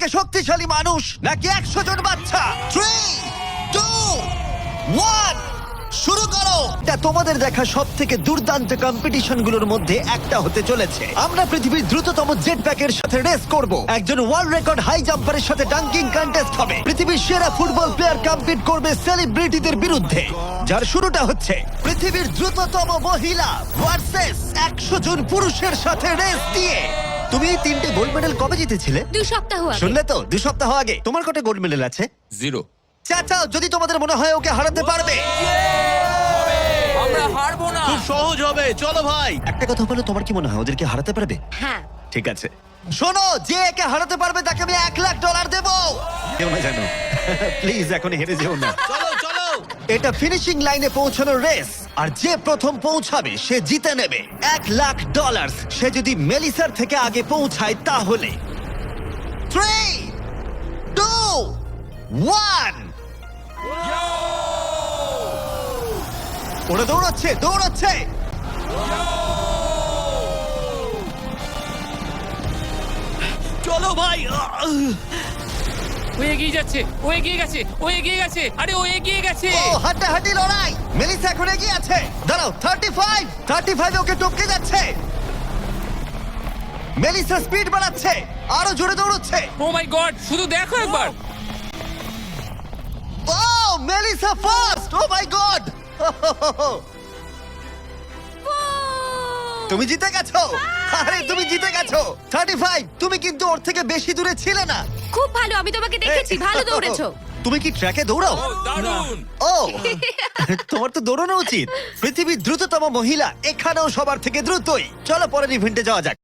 থেকে শক্তিশালী মানুষ নাকি একশো জন বাচ্চা? থ্রি টু ওয়ান শুরু করো। এটা তোমাদের দেখা সব থেকে দুর্দান্ত কম্পিটিশনগুলোর মধ্যে একটা হতে চলেছে। আমরা পৃথিবীর দ্রুততম জেট প্যাকের সাথে রেস করব। একজন ওয়ার্ল্ড রেকর্ড হাই জাম্পারের সাথে ডাঙ্কিং কন্টেস্ট হবে। পৃথিবীর সেরা ফুটবল প্লেয়ার কম্পিট করবে সেলিব্রিটিদের বিরুদ্ধে। যার শুরুটা হচ্ছে, পৃথিবীর দ্রুততম মহিলা ভার্সেস একশো জন পুরুষের সাথে রেস দিয়ে। তুমি এই তিনটে গোল্ড মেডেল কবে জিতেছিলে? দুই সপ্তাহ আগে। শুনলে তো? দু সপ্তাহ আগে। তোমার কটা গোল্ড মেডেল আছে? জিরো চাচাও যদি তোমাদের মনে হয় ওকে হারাতে পারবে। আমরা হারবো না। খুব সহজ হবে। চলো ভাই। একটা কথা বলো তোমার কি মনে হয় ওদেরকে হারাতে পারবে? হ্যাঁ। ঠিক আছে। শোনো যে একে হারাতে পারবে তাকে আমি এক লাখ ডলার দেব। কেউ না জানো। প্লিজ এখন হেরে যেও না। চলো এটা ফিনিশিং লাইনে পৌঁছানোর রেস আর যে প্রথম পৌঁছাবে, সে জিতে নেবে। এক লাখ ডলার সে যদি মেলিসার থেকে আগে পৌঁছায়, তাহলে। টু ওয়ান ওরা দৌড়াচ্ছে দৌড়াচ্ছে। চলো ভাই ও এগিয়ে যাচ্ছে ও এগিয়ে গেছে ও এগিয়ে গেছে আরে ও এগিয়ে গেছে। ও হাড্ডাহাড্ডি লড়াই। মেলিসা এখন এগিয়ে আছে। দাঁড়াও thirty five thirty five okay টপকে যাচ্ছে। মেলিসা স্পিড বাড়াচ্ছে আরও জোরে দৌড়চ্ছে। ও মাই গড শুধু দেখো একবার। ও Melissa first oh my god! তুমি জিতে গেছো। আরে তুমি জিতে গেছো। থার্টি ফাইভ তুমি কিন্তু ওর থেকে বেশি দূরে ছিলে না। খুব ভালো আমি তোমাকে দেখেছি ভালো দৌড়েছো। তুমি কি ট্র্যাকে দৌড়াও? দারুণ! ও তোমার তো দৌড়ানো উচিত। পৃথিবীর দ্রুততম মহিলা এখানেও সবার থেকে দ্রুতই। চলো পরের ইভেন্টে যাওয়া যাক।